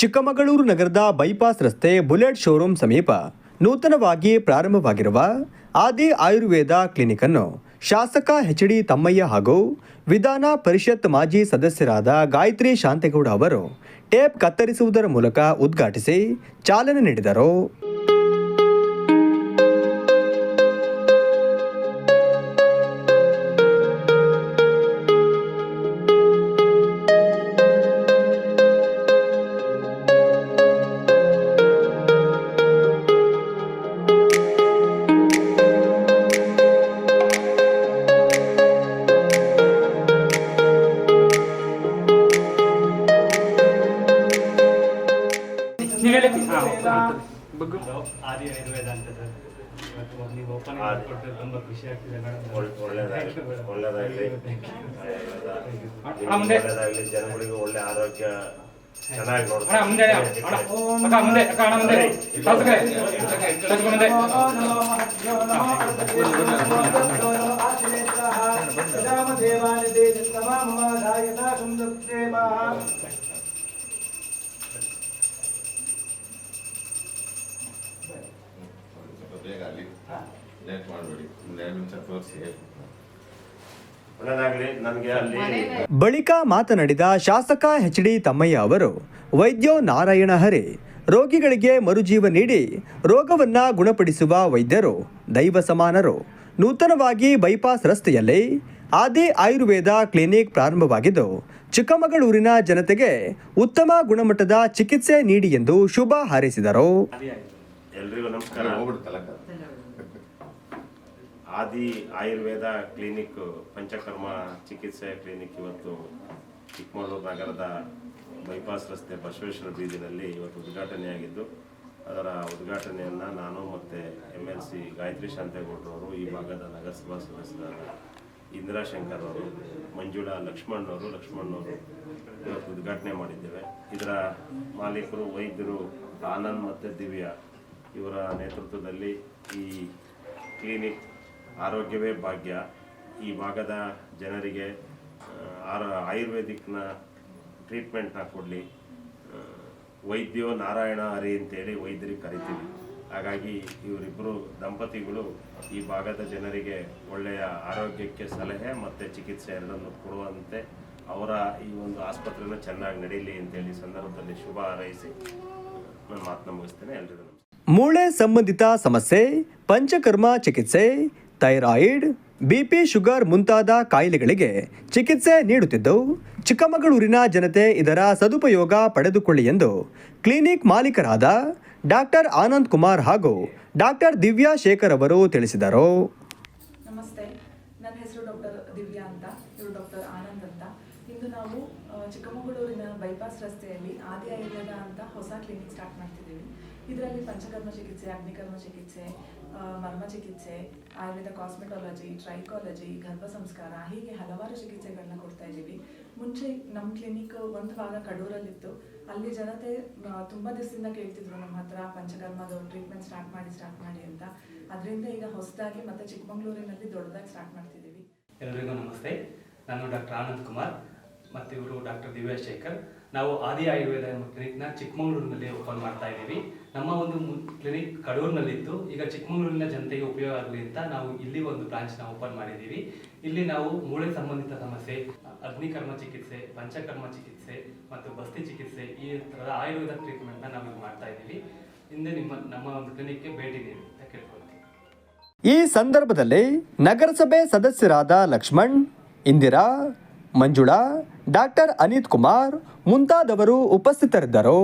ಚಿಕ್ಕಮಗಳೂರು ನಗರದ ಬೈಪಾಸ್ ರಸ್ತೆ bullet showroom ಸಮೀಪ ನೂತನವಾಗಿ ಪ್ರಾರಂಭವಾಗಿರುವ ಆದಿ ಆಯುರ್ವೇದ ಕ್ಲಿನಿಕ್ ಅನ್ನು ಶಾಸಕ ಎಚ್ ಡಿ ತಮ್ಮಯ್ಯ ಹಾಗೂ ವಿಧಾನ ಪರಿಷತ್ ಮಾಜಿ ಸದಸ್ಯರಾದ ಗಾಯತ್ರಿ ಶಾಂತೇಗೌಡ ಅವರು ಟೇಪ್ ಕತ್ತರಿಸುವುದರ ಮೂಲಕ ಉದ್ಘಾಟಿಸಿ ಚಾಲನೆ ನೀಡಿದರು. ಹೇಳಿ ಹಾಂ ಬಗ್ಗು ಆದಿ ಆಯುರ್ವೇದ ಅಂತ ಸರ್ ಇವತ್ತು ನೀವು ಓಪನ್ ಕೊಟ್ಟು ತುಂಬ ಖುಷಿ ಆಗ್ತಿದೆ ಮೇಡಮ್ ಒಳ್ಳೆ- ಒಳ್ಳೆದಾಗ್ಲಿ ಒಳ್ಳೆದಾಗ್ಲಿ ಅಣ್ಣ ಮುಂದೆ ಒಳ್ಳೆದಾಗ್ಲಿ ಜನಗಳಿಗೂ ಒಳ್ಳೆ ಆರೋಗ್ಯ ಚೆನ್ನಾಗಿ ಅಣ್ಣ ಮುಂದೆ ಅಣ್ಣ ಅಕ್ಕ ಮುಂದೆ ಅಕ್ಕ ಅಣ್ಣ ಮುಂದೆ ಶಾಸಕರೇ ಶಾಸಕ ಮುಂದೆ ಸ್ವಲ್ಪ ಬೇಗ ಅಲ್ಲಿ. ಲೇಟ್ ಮಾಡಬೇಡಿ. ಎರಡು ನಿಮಿಷ ತೋರಿಸಿ. ಬಳಿಕ ಮಾತನಾಡಿದ ಶಾಸಕ ಎಚ್ ಡಿ ತಮ್ಮಯ್ಯ ಅವರು ವೈದ್ಯೋ ನಾರಾಯಣ ಹರಿ ರೋಗಿಗಳಿಗೆ ಮರುಜೀವ ನೀಡಿ ರೋಗವನ್ನ ಗುಣಪಡಿಸುವ ವೈದ್ಯರು ದೈವ ಸಮಾನರು ನೂತನವಾಗಿ ಬೈಪಾಸ್ ರಸ್ತೆಯಲ್ಲಿ ಆದಿ ಆಯುರ್ವೇದ ಕ್ಲಿನಿಕ್ ಪ್ರಾರಂಭವಾಗಿದ್ದು ಚಿಕ್ಕಮಗಳೂರಿನ ಜನತೆಗೆ ಉತ್ತಮ ಗುಣಮಟ್ಟದ ಚಿಕಿತ್ಸೆ ನೀಡಿ ಎಂದು ಶುಭ ಹಾರೈಸಿದರು. ಎಲ್ರಿಗೂ ನಮಸ್ಕಾರ. ಆದಿ ಆಯುರ್ವೇದ ಕ್ಲಿನಿಕ್ ಪಂಚಕರ್ಮ ಚಿಕಿತ್ಸೆ ಕ್ಲಿನಿಕ್ ಇವತ್ತು ಚಿಕ್ಕಮಗಳೂರು ನಗರದ ಬೈಪಾಸ್ ರಸ್ತೆ ಬಸವೇಶ್ವರ ಬೀದಿನಲ್ಲಿ ಇವತ್ತು ಉದ್ಘಾಟನೆಯಾಗಿದ್ದು ಅದರ ಉದ್ಘಾಟನೆಯನ್ನು ನಾನು ಮತ್ತು ಎಂ ಎಲ್ ಸಿ ಗಾಯತ್ರಿ ಶಾಂತೇಗೌಡರವರು ಈ ಭಾಗದ ನಗರಸಭಾ ಸದಸ್ಯರಾದ ಇಂದಿರಾ ಶಂಕರ್ ಅವರು ಮಂಜುಳಾ ಲಕ್ಷ್ಮಣ್ ಅವರು ಲಕ್ಷ್ಮಣ್ ಅವರು ಇವತ್ತು ಉದ್ಘಾಟನೆ ಮಾಡಿದ್ದೇವೆ. ಇದರ ಮಾಲೀಕರು ವೈದ್ಯರು ಆನಂದ್ ಮತ್ತು ದಿವ್ಯಾ. ಇವರ ನೇತೃತ್ವದಲ್ಲಿ ಈ ಕ್ಲಿನಿಕ್ ಆರೋಗ್ಯವೇ ಭಾಗ್ಯ. ಈ ಭಾಗದ ಜನರಿಗೆ ಆರ, ಆಯುರ್ವೇದಿಕ್ನ ಟ್ರೀಟ್ಮೆಂಟ್ನ ಕೊಡಲಿ. ವೈದ್ಯೋ ನಾರಾಯಣ ಹರಿ ಅಂತೇಳಿ ವೈದ್ಯರಿಗೆ ಕರಿತೀವಿ. ಹಾಗಾಗಿ ಇವರಿಬ್ಬರು ದಂಪತಿಗಳು ಈ ಭಾಗದ ಜನರಿಗೆ ಒಳ್ಳೆಯ ಆರೋಗ್ಯಕ್ಕೆ ಸಲಹೆ ಮತ್ತು ಚಿಕಿತ್ಸೆ ಎರಡನ್ನು ಕೊಡುವಂತೆ ಅವರ ಈ ಒಂದು ಆಸ್ಪತ್ರೆನ ಚೆನ್ನಾಗಿ ನಡೀಲಿ ಅಂತೇಳಿ ಸಂದರ್ಭದಲ್ಲಿ ಶುಭ ಹಾರೈಸಿ ನಾನು ಮಾತನ್ನ ಮುಗಿಸ್ತೇನೆ. ನಮಸ್ಕಾರ. ಮೂಳೆ ಸಂಬಂಧಿತ ಸಮಸ್ಯೆ, ಪಂಚಕರ್ಮ ಚಿಕಿತ್ಸೆ, ಥೈರಾಯಿಡ್ ಬಿಪಿ ಶುಗರ್ ಮುಂತಾದ ಕಾಯಿಲೆಗಳಿಗೆ ಚಿಕಿತ್ಸೆ ನೀಡುತ್ತಿದ್ದು ಚಿಕ್ಕಮಗಳೂರಿನ ಜನತೆ ಇದರ ಸದುಪಯೋಗ ಪಡೆದುಕೊಳ್ಳಿ ಎಂದು ಕ್ಲಿನಿಕ್ ಮಾಲೀಕರಾದ ಡಾಕ್ಟರ್ ಆನಂದ್ ಕುಮಾರ್ ಹಾಗೂ ಡಾಕ್ಟರ್ ದಿವ್ಯಾ ಶೇಖರ್ ಅವರು ತಿಳಿಸಿದರು ನಮಸ್ತೆ ನನ್ನ ಹೆಸರು ಡಾಕ್ಟರ್ ದಿವ್ಯಾ ಅಂತ ಇವರು ಡಾಕ್ಟರ್ ಆನಂದ್ ಅಂತ ಇಂದು ನಾವು ಆ, ಚಿಕ್ಕಮಗಳೂರಿನ ರಸ್ತೆಯಲ್ಲಿ ಆದಿ ಆಯುರ್ವೇದ ಅಂತ ಹೊಸ ಕ್ಲಿನಿಕ್ ಸ್ಟಾರ್ಟ್ ಮಾಡ್ತಿದ್ದೀವಿ. ಇದರಲ್ಲಿ ಪಂಚಕರ್ಮ ಚಿಕಿತ್ಸೆ, ಅಗ್ನಿಕರ್ಮ ಚಿಕಿತ್ಸೆ ಮರ್ಮ ಚಿಕಿತ್ಸೆ, ಆಯುರ್ವೇದ ಕಾಸ್ಮೆಟಾಲಜಿ ಟ್ರೈಕಾಲಜಿ ಗರ್ಭ ಸಂಸ್ಕಾರ ಹೀಗೆ ಹಲವಾರು ಚಿಕಿತ್ಸೆಗಳನ್ನ ಕೊಡ್ತಾ ಇದ್ದೀವಿ. ಮುಂಚೆ ನಮ್ಮ ಕ್ಲಿನಿಕ್ ಒಂದು ಭಾಗ ಕಡೂರಲ್ಲಿತ್ತು. ಅಲ್ಲಿ ಜನತೆ ತುಂಬಾ ದಿವಸದಿಂದ ಕೇಳ್ತಿದ್ರು ನಮ್ಮ ಹತ್ರ ಪಂಚಕರ್ಮದ ಟ್ರೀಟ್ಮೆಂಟ್ ಸ್ಟಾರ್ಟ್ ಮಾಡಿ ಸ್ಟಾರ್ಟ್ ಮಾಡಿ ಅಂತ. ಅದರಿಂದ ಈಗ ಹೊಸದಾಗಿ ಮತ್ತೆ ಚಿಕ್ಕಮಗಳೂರಿನಲ್ಲಿ ದೊಡ್ಡದಾಗಿ ಸ್ಟಾರ್ಟ್ ಮಾಡ್ತಿದ್ದೀವಿ. ಎಲ್ರಿಗೂ ನಮಸ್ತೆ. ನಾನು ಡಾಕ್ಟರ್ ಆನಂದ್ ಕುಮಾರ್. ಮತ್ತು ಇವರು ಡಾಕ್ಟರ್ ದಿವ್ಯಾ ಶೇಖರ್ ನಾವು ಆದಿ ಆಯುರ್ವೇದ ಎಂಬ ಕ್ಲಿನಿಕ್ನ ಚಿಕ್ಕಮಗಳೂರಿನಲ್ಲಿ ಓಪನ್ ಮಾಡ್ತಾ ಇದ್ದೀವಿ. ನಮ್ಮ ಒಂದು ಕ್ಲಿನಿಕ್ ಕಡೂರಿನಲ್ಲಿತ್ತು. ಈಗ ಚಿಕ್ಕಮಗಳೂರಿನ ಜನತೆಗೆ ಉಪಯೋಗ ಆಗಲಿ ಅಂತ ನಾವು ಇಲ್ಲಿ ಒಂದು ಬ್ರಾಂಚ್ನ ಓಪನ್ ಮಾಡಿದ್ದೀವಿ. ಇಲ್ಲಿ ನಾವು ಮೂಳೆ ಸಂಬಂಧಿತ ಸಮಸ್ಯೆ, ಅಗ್ನಿಕರ್ಮ ಚಿಕಿತ್ಸೆ, ಪಂಚಕರ್ಮ ಚಿಕಿತ್ಸೆ ಮತ್ತು ಬಸ್ತಿ ಚಿಕಿತ್ಸೆ ಈ ಥರದ ಆಯುರ್ವೇದ ಟ್ರೀಟ್ಮೆಂಟ್ನ ನಾವು ಮಾಡ್ತಾ ಇದ್ದೀವಿ. ಹಿಂದೆ ನಿಮ್ಮ, ನಮ್ಮ ಒಂದು ಕ್ಲಿನಿಕ್ಗೆ ಭೇಟಿ ನೀಡಿ ಅಂತ ಕೇಳ್ಕೊಳ್ತೀನಿ. ಈ ಸಂದರ್ಭದಲ್ಲಿ ನಗರಸಭೆ ಸದಸ್ಯರಾದ ಲಕ್ಷ್ಮಣ್, ಇಂದಿರಾ, ಮಂಜುಳಾ ಡಾಕ್ಟರ್ ಅನಿತ್ ಕುಮಾರ್ ಮುಂತಾದವರು ಉಪಸ್ಥಿತರಿದ್ದರು.